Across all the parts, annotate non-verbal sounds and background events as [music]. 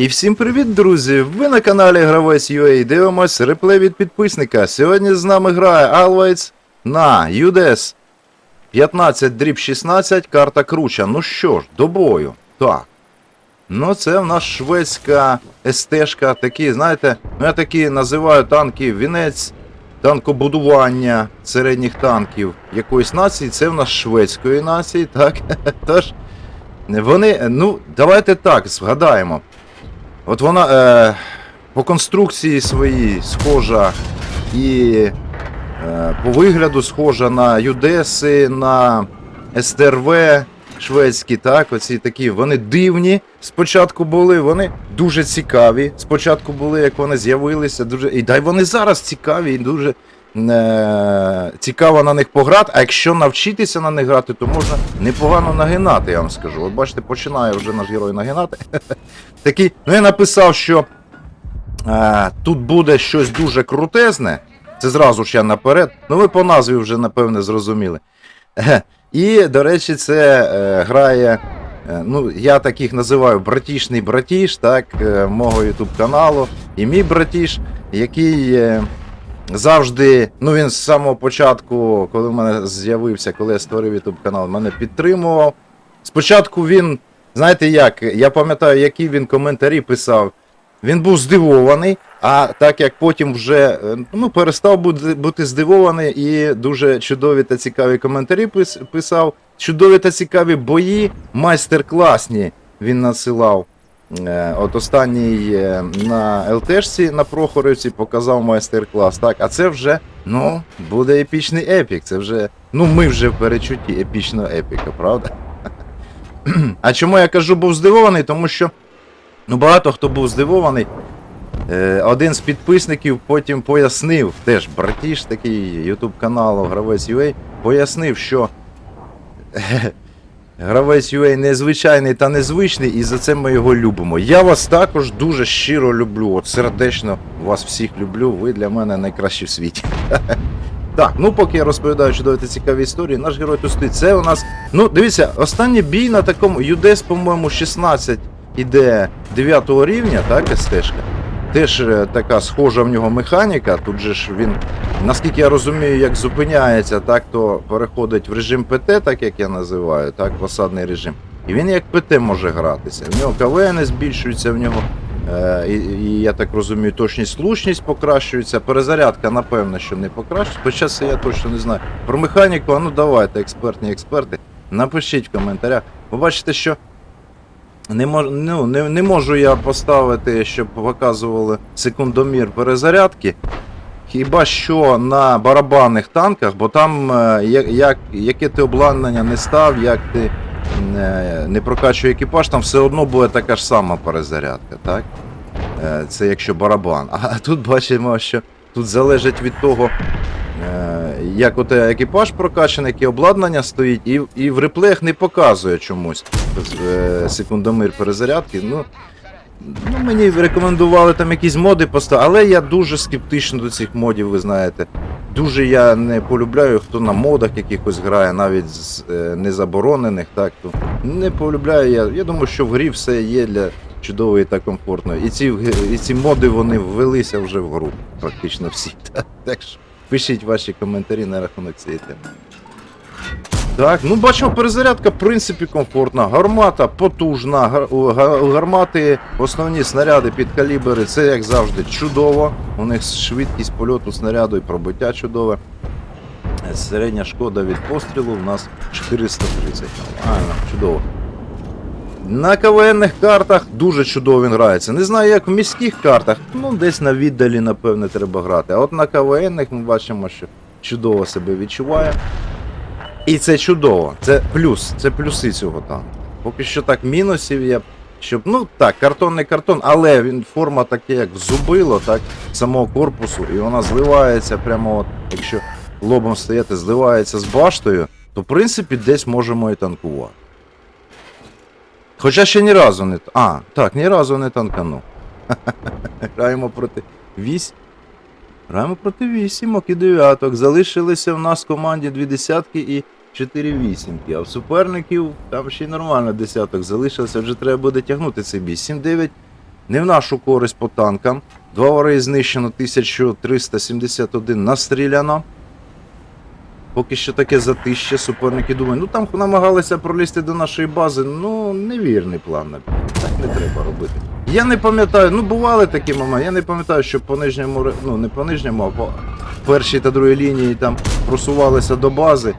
І всім привіт, друзі! Ви на каналі Гравець UA дивимось реплей від підписника. Сьогодні з нами грає Always на UDS 15 дріб 16, карта круча. Ну що ж, до бою. Так. Ну, це в нас шведська СТшка, такі, знаєте, ну я такі називаю танки вінець танкобудування середніх танків якоїсь нації. Це в нас шведської нації, так? [laughs] Тож, вони, ну, давайте так, згадаємо. От вона е, по конструкції своїй схожа і е, по вигляду схожа на Юдеси, на СТРВ шведські, так, оці такі, вони дивні спочатку були, вони дуже цікаві. Спочатку були, як вони з'явилися, дуже. І дай вони зараз цікаві і дуже е, цікаво на них пограти. А якщо навчитися на них грати, то можна непогано нагинати, я вам скажу. От бачите, починає вже наш герой нагинати. [laughs] Такий, ну я написав, що е, тут буде щось дуже крутезне. Це зразу ж я наперед. Ну ви по назві вже напевне зрозуміли. І, до речі, це е, грає. е, Ну, я таких називаю братішний братіш, так, е, мого ютуб каналу. І мій братіш, який е, завжди, ну він з самого початку, коли в мене з'явився, коли я створив ютуб канал, мене підтримував. Спочатку він, знаєте як, я пам'ятаю, які він коментарі писав. Він був здивований, а так як потім вже е, ну, перестав бути здивований і дуже чудові та цікаві коментарі писав. Чудові та цікаві бої, майстер-класні він насилав. Е, От останній е, на ЛТшці на Прохорівці показав майстер-клас. Так, а це вже ну, буде епічний епік. Це вже, ну ми вже в перечутті епічного епіка, правда? [clears throat] А чому я кажу був здивований? Тому що ну, багато хто був здивований. Е, один з підписників потім пояснив, теж братіш такий ютуб каналу Гравець UA, пояснив, що Гравець UA незвичайний та незвичний, і за це ми його любимо. Я вас також дуже щиро люблю. От сердечно вас всіх люблю. Ви для мене найкращі в світі. [laughs] Так, ну поки я розповідаю чудові та цікаві історії, наш герой тут стоїть. Це у нас. Ну, дивіться, останній бій на такому UDS, по-моєму, 16 іде 9 рівня, так, СТшка. Теж е, така схожа в нього механіка. Тут же ж він, наскільки я розумію, як зупиняється, так то переходить в режим ПТ, так як я називаю, так, посадний режим. І він як ПТ може гратися. В нього КВН збільшується, в нього, е, і, і я так розумію, точність слушність покращується. Перезарядка, напевно, що не покращується. Хоча це я точно не знаю. Про механіку, а ну давайте, експертні експерти, напишіть в коментарях. Ви бачите, що не, мож, ну, не, не можу я поставити, щоб показували секундомір перезарядки. Хіба що на барабанних танках, бо там е, як, як, яке ти обладнання не став, як ти е, не прокачує екіпаж, там все одно буде така ж сама перезарядка, так? Е, Це якщо барабан. [laughs] А тут бачимо, що тут залежить від того, як от екіпаж прокачаний, яке обладнання стоїть, і, і в реплеях не показує чомусь е, секундомир перезарядки. Ну, ну, мені рекомендували там якісь моди поставити, але я дуже скептично до цих модів, ви знаєте. Дуже я не полюбляю, хто на модах якихось грає, навіть з е, незаборонених, так то не полюбляю я. Я думаю, що в грі все є для чудової та комфортної. І ці, і ці моди вони ввелися вже в гру, практично всі. [laughs] Так, так що пишіть ваші коментарі на рахунок цієї теми. Так, ну бачимо, перезарядка в принципі комфортна. Гармата потужна. гармати основні снаряди під калібри, це як завжди чудово. У них швидкість польоту снаряду і пробиття чудове. Середня шкода від пострілу у нас 430. Нормально, чудово. На КВНних картах дуже чудово він грається. Не знаю, як в міських картах, ну десь на віддалі, напевне, треба грати. А от на КВНних ми бачимо, що чудово себе відчуває. І це чудово. Це плюс, це плюси цього танку. Поки що так мінусів є. Щоб, ну так, картон не картон, але він форма таке, як зубило, так, самого корпусу, і вона зливається прямо, от, якщо лобом стояти, зливається з баштою, то в принципі десь можемо і танкувати. Хоча ще ні разу не. А, так, ні разу не танканув. [laughs] Граємо проти вісь. Граємо проти вісімок і дев'яток. Залишилися в нас в команді дві десятки і чотири вісімки. А в суперників там ще й нормально десяток залишилося, вже треба буде тягнути цей бій. 7-9 Не в нашу користь по танкам. Два вари знищено 1371 настріляно. Поки що таке затище, суперники думають, ну там намагалися пролізти до нашої бази. Ну, невірний план. Так не треба робити. Я не пам'ятаю, ну бували такі моменти, я не пам'ятаю, що по нижньому, ну не по нижньому, а по першій та другій лінії там просувалися до бази,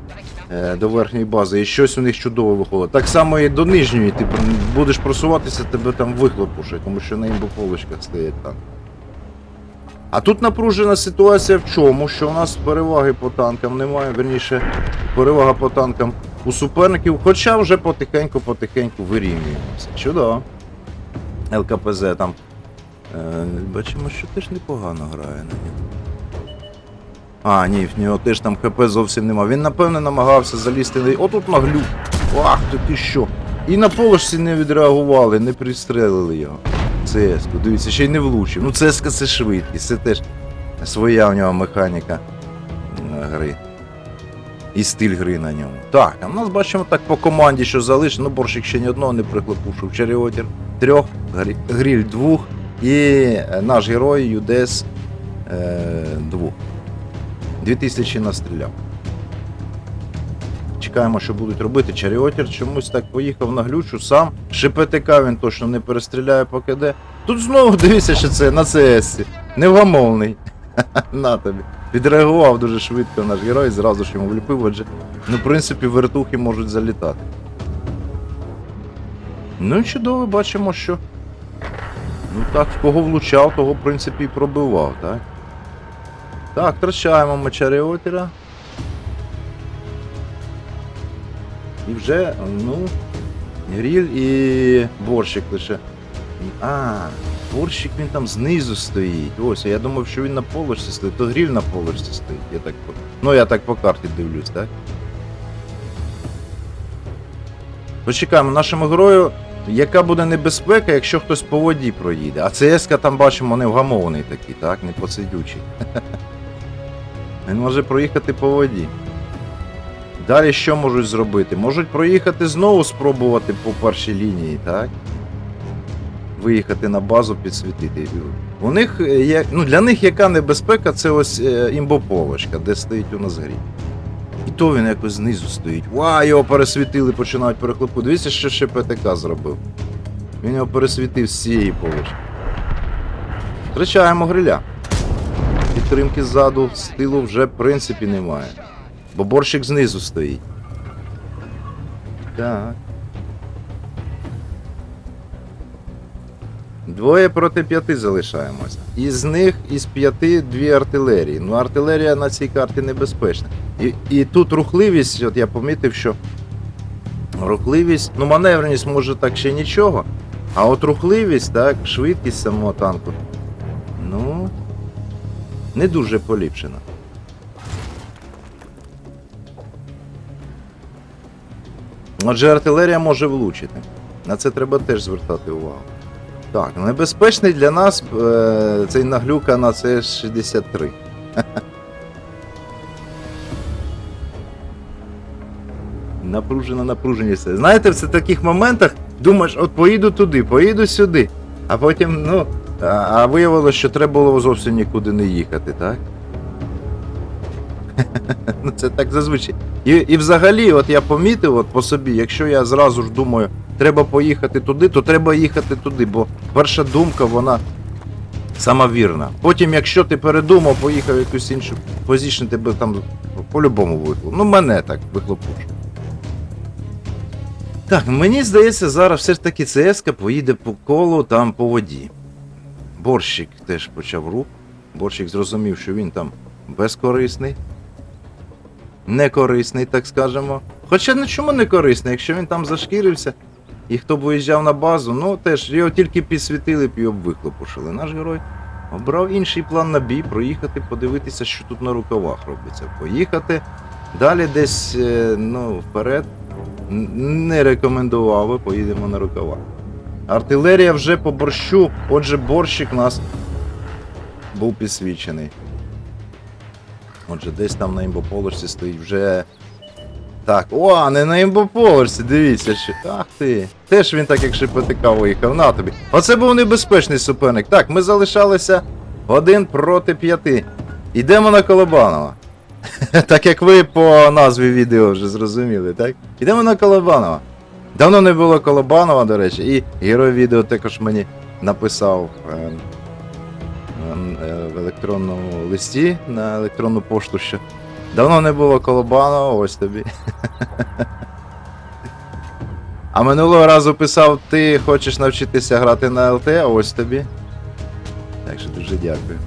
е, до верхньої бази, і щось у них чудово виходило. Так само і до нижньої, ти будеш просуватися, тебе там вихлопушать, тому що на імбополочках стоять там. А тут напружена ситуація в чому? Що у нас переваги по танкам немає, верніше, перевага по танкам у суперників, хоча вже потихеньку-потихеньку вирівнюємося. Чудово. ЛКПЗ там. Е, бачимо, що теж непогано грає на ньому. А, ні, в нього теж там ХП зовсім нема. Він, напевне, намагався залізти на. Отут наглю. Ах, ти ти що? І на полошці не відреагували, не пристрелили його. ЦС-ку, дивіться, ще й не влучив. Ну, ЦСК це швидкість, це теж своя в нього механіка гри. І стиль гри на ньому. Так, а в нас бачимо так по команді, що залишено. Ну, борщик ще ні одного не прихлопушив. Черіотір трьох, Грі- гріль двох і е, наш герой Юдес е, двох. 2000 настріляв. Чекаємо, що будуть робити. Чаріотір чомусь так поїхав на глючу сам. ШПТК він точно не перестріляє по КД. Тут знову [laughs] дивіться, що це на ЦС. Невгамовний. [laughs] на тобі. Відреагував дуже швидко наш герой, зразу ж йому вліпив, адже, ну, в принципі, вертухи можуть залітати. Ну і чудово, бачимо, що. Ну так, в кого влучав, того, в принципі, і пробивав, так? Так, втрачаємо ми Чаріотіра. І вже, ну, гріль і борщик лише. А, борщик він там знизу стоїть. Ось, я думав, що він на полочці стоїть, то гріль на полочці стоїть. Я так, ну, я так по карті дивлюсь, так? Почекаємо, нашому герою, яка буде небезпека, якщо хтось по воді проїде. А ЦСК там бачимо невгамований такий, так, не посидючий. [laughs] Він може проїхати по воді. Далі що можуть зробити? Можуть проїхати знову спробувати по першій лінії, так? Виїхати на базу, підсвітити. У них е, ну, для них яка небезпека, це ось е, імбополочка, де стоїть у нас грі. І то він якось знизу стоїть. Ва, його пересвітили, починають перехлопу. Дивіться, що ще ПТК зробив. Він його пересвітив з цієї полочки. Втрачаємо гриля. Підтримки ззаду, з тилу вже в принципі немає. Бо борщик знизу стоїть. Так. Двоє проти п'яти залишаємося. Із них із п'яти дві артилерії. Ну, артилерія на цій карті небезпечна. І, і тут рухливість, от я помітив, що рухливість, ну маневреність може так ще нічого. А от рухливість, так, швидкість самого танку. Ну, не дуже поліпшена. Отже, артилерія може влучити. На це треба теж звертати увагу. Так, небезпечний для нас е, цей наглюка на ЦС-63. [laughs] Напружено, напруженість. Знаєте, в таких моментах думаєш, от поїду туди, поїду сюди. А потім, ну, а, а виявилося, що треба було зовсім нікуди не їхати, так? [laughs] Ну, це так зазвичай. І, і взагалі, от я помітив от по собі, якщо я зразу ж думаю, треба поїхати туди, то треба їхати туди, бо перша думка, вона сама вірна. Потім, якщо ти передумав, поїхав в якусь іншу позицію, тебе там по-любому вихлоп. Ну, мене так вихлопушить. Так, мені здається, зараз все ж таки ЦСК поїде по колу там по воді. Борщик теж почав рух. Борщик зрозумів, що він там безкорисний. Некорисний, так скажемо. Хоча ну чому не корисний, якщо він там зашкірився, і хто б виїжджав на базу, ну теж його тільки підсвітили б його б вихлопушили. Наш герой обрав інший план на бій, проїхати, подивитися, що тут на рукавах робиться. Поїхати. Далі десь е, ну, вперед. Не рекомендував би, поїдемо на рукава. Артилерія вже по борщу, отже, борщик у нас був підсвічений. Отже, десь там на імбополочці стоїть вже Так, о, не на імбополерсі, дивіться, що. Ах ти. Теж він так, як шепотика виїхав, на тобі. Оце був небезпечний суперник. Так, ми залишалися один проти п'яти. Йдемо на Колобанова. [laughs] так як ви по назві відео вже зрозуміли, так? Йдемо на Колобанова. Давно не було Колобанова, до речі, і герой відео також мені написав е, електронному листі на електронну пошту, що давно не було Колобанова, ось тобі. [laughs] А минулого разу писав, ти хочеш навчитися грати на ЛТ, а ось тобі. Так що дуже дякую.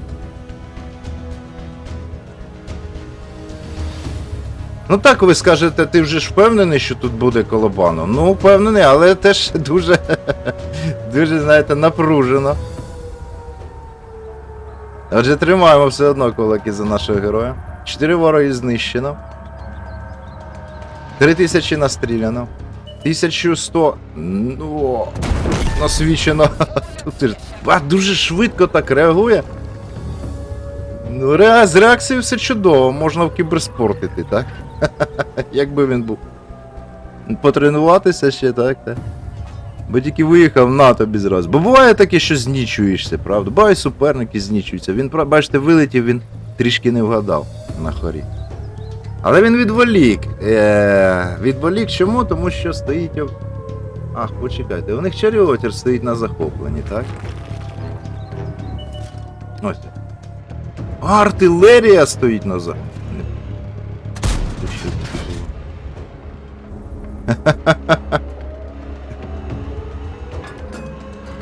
Ну так ви скажете, ти вже ж впевнений, що тут буде Колобанов? Ну, впевнений, але теж [laughs] дуже, дуже, знаєте, напружено. Отже, тримаємо все одно кулаки за нашого героя. Чотири вороги знищено. Три тисячі настріляно. 1100. Ну. Насвічено. [laughs] Тут а, дуже швидко так реагує. Ну, ре... з реакцією все чудово, можна в кіберспорт іти, так? [laughs] Якби він був. Потренуватися ще, так, так. Бо тільки виїхав на тобі зразу. Бо буває таке, що знічуєшся, правда? Буває суперники знічуються. Він, бачите, вилетів, він трішки не вгадав на хорі. Але він відволік. Е, відволік чому? Тому що стоїть. Ах, почекайте, у них чаріотер стоїть на захопленні, так? Ось. Артилерія стоїть на захопленні. Ти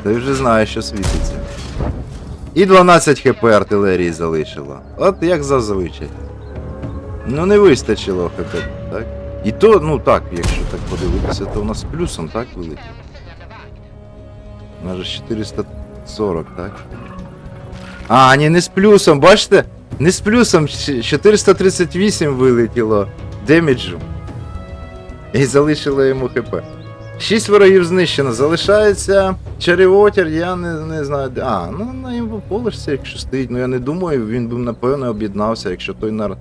Ти вже знаєш, що світиться. І 12 хп артилерії залишило. От як зазвичай. Ну не вистачило хп, так? І то, ну так, якщо так подивитися, то у нас плюсом, так, вилетів? У нас же 440, так? А, ні, не з плюсом, бачите? Не з плюсом, 438 вилетіло деміджу. І залишило йому хп. Шість ворогів знищено. Залишається Чаріотер, я не, не знаю. А, ну на інвополишці, якщо стоїть, ну я не думаю, він би напевно об'єднався, якщо той нар.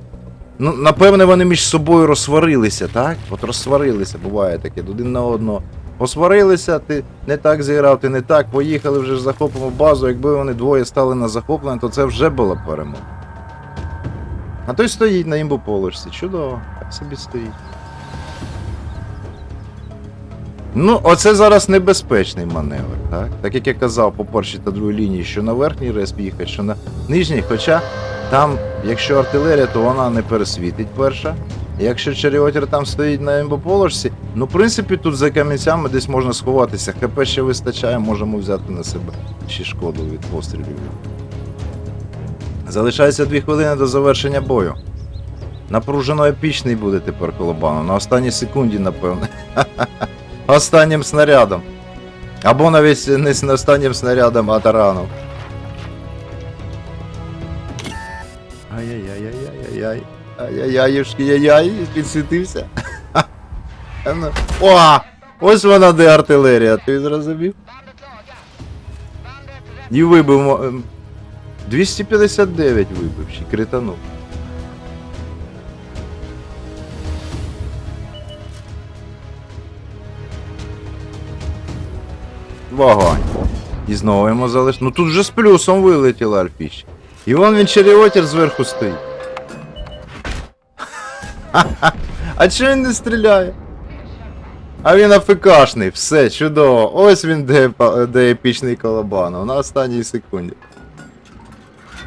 Ну, напевне, вони між собою розсварилися, так? От розсварилися, буває таке, один на одного. Посварилися, ти не так зіграв, ти не так, поїхали вже захопимо базу. Якби вони двоє стали на захоплення, то це вже була перемога. А той стоїть на імбополишці, чудово, так собі стоїть. Ну, оце зараз небезпечний маневр, так? Так як я казав по першій та другій лінії, що на верхній респ їхати, що на нижній, хоча там, якщо артилерія, то вона не пересвітить перша. Якщо чаріотер там стоїть на імбоположці, ну, в принципі, тут за камінцями десь можна сховатися. ХП ще вистачає, можемо взяти на себе ще шкоду від пострілів. Залишається 2 хвилини до завершення бою. Напружено епічний буде тепер колобану. На останній секунді, напевне. [laughs] Останнім снарядом. Або навіть не останнім снарядом, а тараном. Ай-яй-яй-яй-яй-яй-яй. Ай-яй-яй-яй, підсвітився. [laughs] О! Ось вона де артилерія, ти зрозумів? І вибив. ем, 259 вибив, ще кританув. Вогонь. І знову йому залиш. Ну тут же з плюсом вилетіла Альфіч. І вон він черіотер зверху стоїть. [laughs] А чого він не стріляє? А він АФКшний, все, чудово. Ось він де, де епічний колобанов на останній секунді.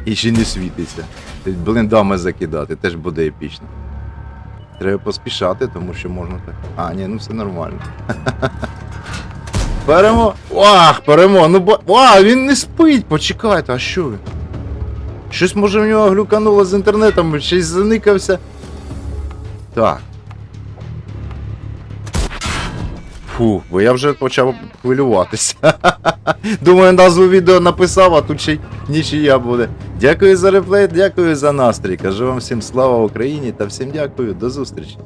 І ще не світиться. Блиндами закидати, теж буде епічно. Треба поспішати, тому що можна так. А, ні, ну все нормально. [laughs] Перемо. Ах, перемо. Ну ба. А, він не спить, почекайте, а що він? Щось може в нього глюкануло з інтернетом, щось заникався. Так. Фу, бо я вже почав хвилюватися. [laughs] Думаю, назву відео написав, а тут ще й нічия буде. Дякую за реплей, дякую за настрій. Кажу вам всім слава Україні та всім дякую, до зустрічі.